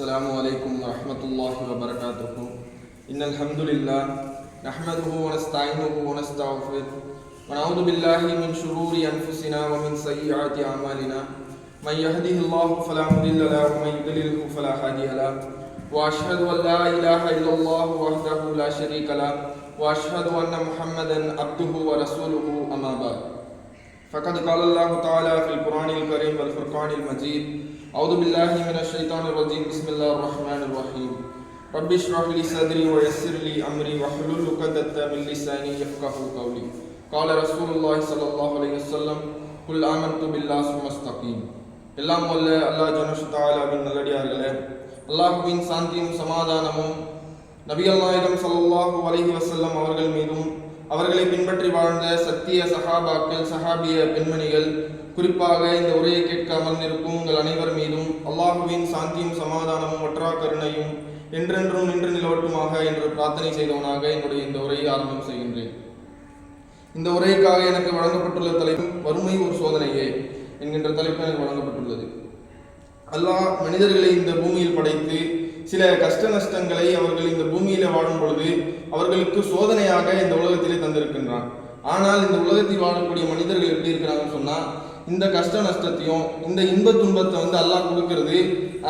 السلام عليكم ورحمة الله وبركاته. إن الحمد لله نحمده ونستعينه ونستغفره ونعوذ بالله من شرور أنفسنا ومن سيئات أعمالنا. من يهده الله فلا مضل له ومن يضلله فلا هادي له. وأشهد أن لا إله إلا الله وحده لا شريك له وأشهد أن محمدا عبده ورسوله أما بعد. فقد قال الله تعالى في القرآن الكريم والفرقان المجيد أعوذ بالله من الشيطان الرجيم بسم الله الرحمن الرحيم رب اشرح لي صدري ويسر لي أمري واحلل عقدة من لساني يفقه قولي قال رسول الله صلى الله عليه وسلم قل آمنت بالله ثم استقيم எல்லாம் வல்ல அல்லாஹ் ஜனஷு தாலாவின் நல்லடியார்களே அல்லாஹுவின் சாந்தியும் சமாதானமும் நபிகள் நாயகம் ஸல்லல்லாஹு அலைஹி வஸல்லம் அவர்கள் மீதும் அவர்களை பின்பற்றி வாழ்ந்த சத்திய சஹாபாக்கள் சஹாபிய பெண்மணிகள் குறிப்பாக இந்த உரையை கேட்க அமர்ந்திருக்கும் உங்கள் அனைவர் மீதும் அல்லாஹுவின் சாந்தியும் சமாதானமும் வற்றா கருணையும் என்றென்றும் நின்று நிலவட்டுமாக என்று பிரார்த்தனை செய்தவனாக என்னுடைய இந்த உரையை ஆரம்பம் செய்கின்றேன். இந்த உரைக்காக எனக்கு வழங்கப்பட்டுள்ள தலைப்பு வறுமை ஒரு சோதனையே என்கின்ற தலைப்பு எனக்கு வழங்கப்பட்டுள்ளது. அல்லாஹ் மனிதர்களை இந்த பூமியில் படைத்து சில கஷ்ட நஷ்டங்களை அவர்கள் இந்த பூமியில வாழும் பொழுது அவர்களுக்கு சோதனையாக இந்த உலகத்திலே தந்திருக்கின்றான். ஆனால் இந்த உலகத்தில் வாழக்கூடிய மனிதர்கள் எப்படி இருக்கிறாங்கன்னு சொன்னால் இந்த கஷ்ட நஷ்டத்தையும் இந்த இன்ப துன்பத்தை வந்து அல்லாஹ் கொடுக்கறது.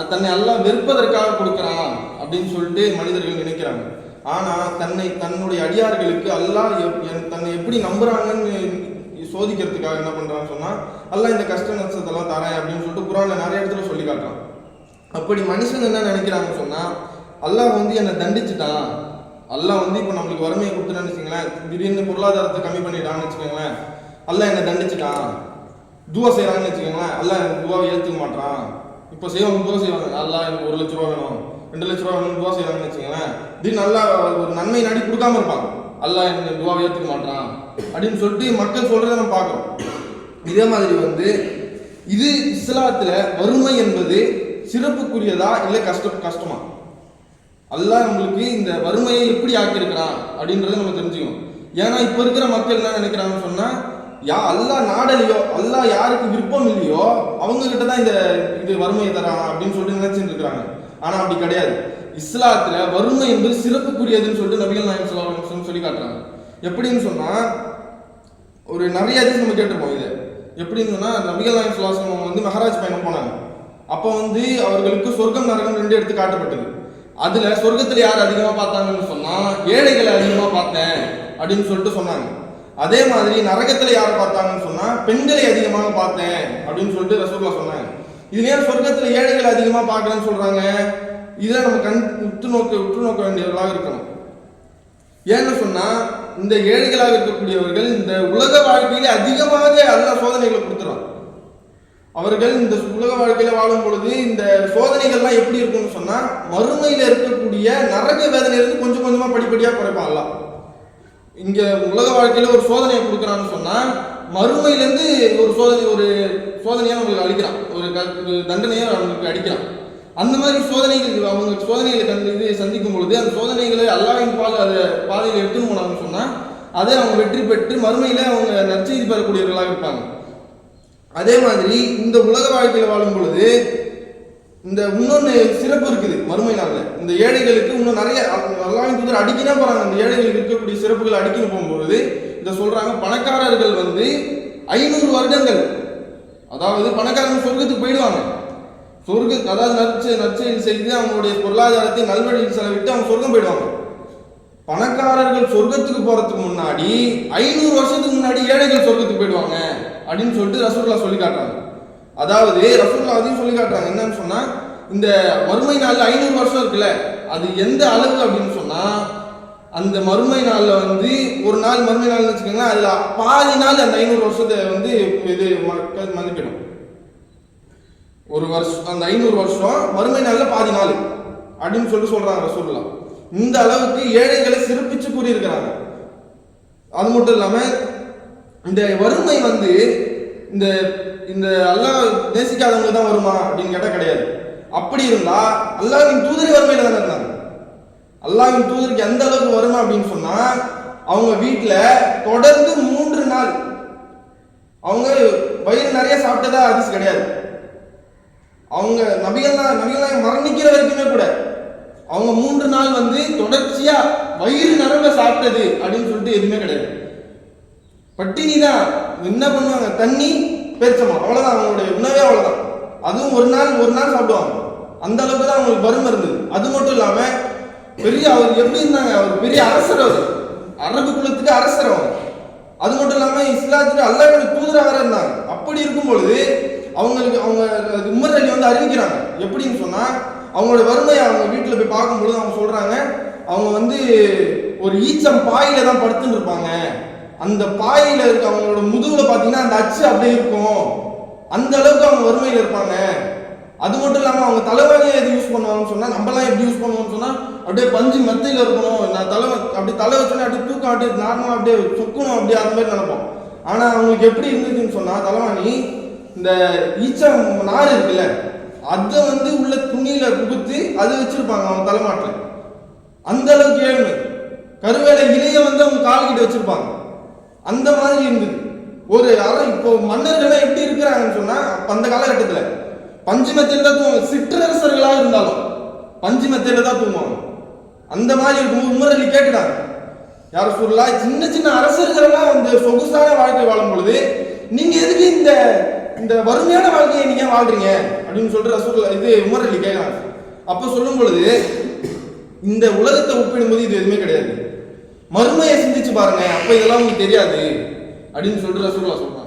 தன்னை அல்லாஹ் வெறுப்பதற்காக கொடுக்குறான் அப்படின்னு சொல்லிட்டு மனிதர்கள் நினைக்கிறாங்க. ஆனா தன்னை தன்னுடைய அடியார்களுக்கு அல்லாஹ் எப்- தன்னை எப்படி நம்புறாங்கன்னு சோதிக்கிறதுக்காக என்ன பண்றான்னு சொன்னா அல்லாஹ் இந்த கஷ்ட நஷ்டத்தெல்லாம் தரேன் அப்படின்னு சொல்லிட்டு குரான்ல நிறைய இடத்துல சொல்லி காட்டுறான். அப்படி மனுஷன் என்ன நினைக்கிறாங்கன்னு சொன்னா அல்லாஹ் வந்து என்னை தண்டிச்சுட்டான். அல்லாஹ் வந்து இப்போ நம்மளுக்கு வறுமையை கொடுத்துட்டான்னு வச்சுங்களேன் திடீர்னு பொருளாதாரத்தை கம்மி பண்ணிட்டான்னு வச்சுக்கோங்களேன். அல்லாஹ் என்னை தண்டிச்சுட்டான். துவா செய்யறாங்கன்னு வச்சுக்கோங்களேன் எல்லாம் எனக்கு துவாவை ஏற்றுக்க மாட்டான் இப்போ செய்வாங்க துவா செய்வாங்க. அல்லாஹ் எனக்கு ஒரு லட்ச ரூபா வேணும். ரெண்டு லட்ச ரூபா வேணும் துவா செய்யறாங்கன்னு வச்சுக்கோங்களேன் திடீர்னு நல்லா ஒரு நன்மை நாடி கொடுக்காம இருப்பாங்க. அல்லா எனக்கு துவாவை ஏற்றுக்க மாட்டான் அப்படின்னு சொல்லிட்டு மக்கள் சொல்றதை நம்ம பார்க்குறோம். இதே மாதிரி வந்து இது இஸ்லாத்துல வறுமை என்பது சிறப்புக்குரியதா இல்லை கஷ்ட கஷ்டமா? அல்லாஹ் நம்மளுக்கு இந்த வறுமையை எப்படி ஆக்கியிருக்கிறான் அப்படின்றத நம்ம தெரிஞ்சுக்கணும். ஏன்னா இப்போ இருக்கிற மக்கள் என்ன நினைக்கிறாங்கன்னு சொன்னால் யா அல்லா நாடலையோ அல்லா யாருக்கு விருப்பம் இல்லையோ அவங்க கிட்ட தான் இந்த இது வறுமையை தரான் அப்படின்னு சொல்லிட்டு நினைச்சிட்டு இருக்கிறாங்க. ஆனா அப்படி கிடையாது. இஸ்லாத்துல வறுமை என்பது சிறப்புக்குரியதுன்னு சொல்லிட்டு நபிகள் நாயம் ஸல்லல்லாஹு சொல்லி காட்டுறாங்க. எப்படின்னு சொன்னா ஒரு நிறைய இது நம்ம கேட்டிருப்போம் இது. எப்படின்னு சொன்னா நபிகள் நாயம் ஸல்லல்லாஹு வந்து மஹராஜ் பயணம் போனாங்க. அப்போ வந்து அவர்களுக்கு சொர்க்கம் நரகம் ரெண்டு எடுத்து காட்டப்பட்டது. அதுல சொர்க்கத்துல யார் அதிகமா பார்த்தாங்கன்னு சொன்னா ஏழைகளை அதிகமா பார்த்தேன் அப்படின்னு சொல்லிட்டு சொன்னாங்க. அதே மாதிரி நரகத்துல யாரை பார்த்தாங்கன்னு சொன்னா பெண்களை அதிகமாக பார்த்தேன் அப்படின்னு சொல்லிட்டு ரசூல்லா சொன்னாங்க. இது ஏன் சொர்க்கத்துல ஏழைகளை அதிகமா பார்க்கலன்னு சொல்றாங்க. இதை நம்ம கண் உற்று நோக்க உற்று நோக்க வேண்டியவர்களாக இருக்கணும். ஏன்னு சொன்னா இந்த ஏழைகளாக இருக்கக்கூடியவர்கள் இந்த உலக வாழ்க்கையில அதிகமாக அல்லாஹ் சோதனைகளை கொடுத்துறான் அவர்கள் இந்த உலக வாழ்க்கையில வாழும் பொழுது இந்த சோதனைகள்லாம் எப்படி இருக்கும்னு சொன்னா மறுமையில இருக்கக்கூடிய நரக வேதனையிலிருந்து கொஞ்சம் கொஞ்சமா படிப்படியா குறைப்பான் இங்க உலக வாழ்க்கையில ஒரு சோதனையை கொடுக்குறான்னு சொன்னா மறுமையில இருந்து ஒரு சோதனை ஒரு சோதனையாக அவங்களுக்கு அளிக்கிறான். ஒரு க- ஒரு தண்டனையை அவங்களுக்கு அடிக்கிறான் அந்த மாதிரி சோதனைகள் அவங்க சோதனைகளை கண்டு இது சந்திக்கும் பொழுது அந்த சோதனைகளை அல்லாவின் பால் அதை பாதையில் எடுத்துன்னு போனாங்கன்னு சொன்னா அதை அவங்க வெற்றி பெற்று மறுமையில அவங்க நற்செய்தி பெறக்கூடியவர்களாக இருப்பாங்க. அதே மாதிரி இந்த உலக வாழ்க்கையில வாழும் பொழுது இந்த இன்னொன்று சிறப்பு இருக்குது மறுமை நாளில். இந்த ஏழைகளுக்கு இன்னும் நிறைய அல்லாவின் தூதர் அடிக்கினா போகிறாங்க அந்த ஏழைகளுக்கு இருக்கக்கூடிய சிறப்புகள் அடிக்கணும் போகும்போது இதை சொல்கிறாங்க பணக்காரர்கள் வந்து ஐநூறு வருடங்கள் அதாவது பணக்காரங்க சொர்க்கத்துக்கு போயிடுவாங்க. சொர்க்க அதாவது நற்செ நற்செயல் செய்து அவங்களுடைய பொருளாதாரத்தை நல்வழியில் செலவிட்டு அவங்க சொர்க்கம் போயிடுவாங்க. பணக்காரர்கள் சொர்க்கத்துக்கு போகிறதுக்கு முன்னாடி ஐநூறு வருஷத்துக்கு முன்னாடி ஏழைகள் சொர்க்கத்துக்கு போயிடுவாங்க அப்படின்னு சொல்லிட்டு ரசூல்லா சொல்லி காட்டுறாங்க. அதாவது ரசூல்லா அதையும் சொல்லி காட்டுறாங்க. என்னன்னு சொன்னா இந்த மறுமை நாளில் ஐநூறு வருஷம் இருக்குல்ல அது எந்த அளவு அப்படின்னு சொன்னா அந்த மறுமை நாளில் வந்து ஒரு நாள் மறுமை நாள்னு வச்சுக்கோங்களேன் அதில் பாதி நாள் அந்த ஐநூறு வருஷத்தை வந்து இது மக்கள் மதிப்பிடும். ஒரு வருஷம் அந்த ஐநூறு வருஷம் மறுமை நாளில் பாதி நாள் அப்படின்னு சொல்லிட்டு சொல்கிறாங்க ரசூல்லா இந்த அளவுக்கு ஏழைகளை சிறப்பிச்சு கூறியிருக்கிறாங்க. அது மட்டும் இல்லாமல் இந்த வறுமை வந்து இந்த இந்த அல்லாஹ் நேசிக்காதவங்க தான் வருமா அப்படின்னு கேட்டால் கிடையாது. அப்படி இருந்தா அல்லாஹின் தூதரை வறுமையில தானே இருந்தாங்க? அல்லாஹின் தூதருக்கு எந்த அளவுக்கு வருமா அப்படின்னு சொன்னா அவங்க வீட்டில் தொடர்ந்து மூன்று நாள் அவங்க வயிறு நிறைய சாப்பிட்டதா அதிஸ் கிடையாது. அவங்க நபிகள்லாம் நபிகள்லாம் மரணிக்கிற வரைக்குமே கூட அவங்க மூன்று நாள் வந்து தொடர்ச்சியா வயிறு நிரம்ப சாப்பிட்டது அப்படின்னு சொல்லிட்டு எதுவுமே கிடையாது. பட்டினி தான். என்ன பண்ணுவாங்க? தண்ணி பேச்சமா அவ்வளோதான் அவங்களுடைய உணவே அவ்வளோதான் அதுவும் ஒரு நாள் ஒரு நாள் சாப்பிடுவாங்க. அந்த அளவுக்கு தான் அவங்களுக்கு வறுமை இருந்தது. அது மட்டும் இல்லாம பெரிய அவர் எப்படி இருந்தாங்க? அவர் பெரிய அரசர் அவர். அரபு குலத்துக்கு அரசர் அவர். அது மட்டும் இல்லாம இஸ்லாத்துக்கு அல்லாஹ்வுடைய தூதரா வேற இருந்தாங்க. அப்படி இருக்கும் பொழுது அவங்களுக்கு அவங்க உமர் அலி வந்து அறிவிக்கிறாங்க. எப்படின்னு சொன்னா அவங்களோட வறுமையை அவங்க வீட்டுல போய் பார்க்கும்பொழுது அவங்க சொல்றாங்க அவங்க வந்து ஒரு ஈச்சம் பாயில தான் படுத்துன்னு இருப்பாங்க. அந்த பாயில இருக்க அவங்களோட முதுகுல பாத்தீங்கன்னா அந்த அச்சு அப்படியே இருக்கும். அந்த அளவுக்கு அவங்க வறுமையில இருப்பாங்க. அது மட்டும் இல்லாம அவங்க தலைவலியை எது யூஸ் பண்ணுவாங்கன்னு சொன்னா நம்மலாம் எப்படி யூஸ் பண்ணுவோம்னு சொன்னா அப்படியே பஞ்சு மெத்தையில இருக்கணும். நான் தலை அப்படி தலை வச்சோன்னே அப்படியே தூக்கம் அப்படியே நார்மலா அப்படியே சுக்கணும் அப்படியே அந்த மாதிரி நினைப்போம் ஆனா அவங்களுக்கு எப்படி இருந்துச்சுன்னு சொன்னா தலைவாணி இந்த ஈச்சம் நார் இருக்குல்ல அதை வந்து உள்ள துணியில குடுத்து அதை வச்சிருப்பாங்க அவங்க தலைமாட்டில். அந்த அளவுக்கு ஏழ்மை. கருவேலை இலையை வந்து அவங்க கால்கிட்ட வச்சுருப்பாங்க வச்சிருப்பாங்க. அந்த மாதிரி இருந்தது. ஒரு அதான் இப்போ மன்னர்கள்லாம் எப்படி இருக்கிறாங்கன்னு சொன்னா அந்த காலகட்டத்தில் பஞ்சு தான் தூங்க சிற்றரசர்களாக இருந்தாலும் பஞ்சு தான் தூங்குவாங்க. அந்த மாதிரி இருக்கும்போது உமரலி கேட்டுட்டாங்க. யார் சொல்லலாம் சின்ன சின்ன அரசர்கள் எல்லாம் அந்த சொகுசான வாழ்க்கை வாழும் பொழுது நீங்க எதுக்கு இந்த இந்த வறுமையான வாழ்க்கையை நீங்க ஏன் வாழ்றீங்க? அப்படின்னு சொல்லிட்டு ரசூல் இது உமரல்லி கேட்கலாம் அப்போ அப்ப சொல்லும் பொழுது இந்த உலகத்தை ஒப்பிடும்போது இது எதுவுமே கிடையாது. மறுமையை சிந்திச்சு பாருங்க அப்ப இதெல்லாம் உங்களுக்கு தெரியாது. அப்படின்னு சொல்லிட்டு ரசூல்லா சொல்றாங்க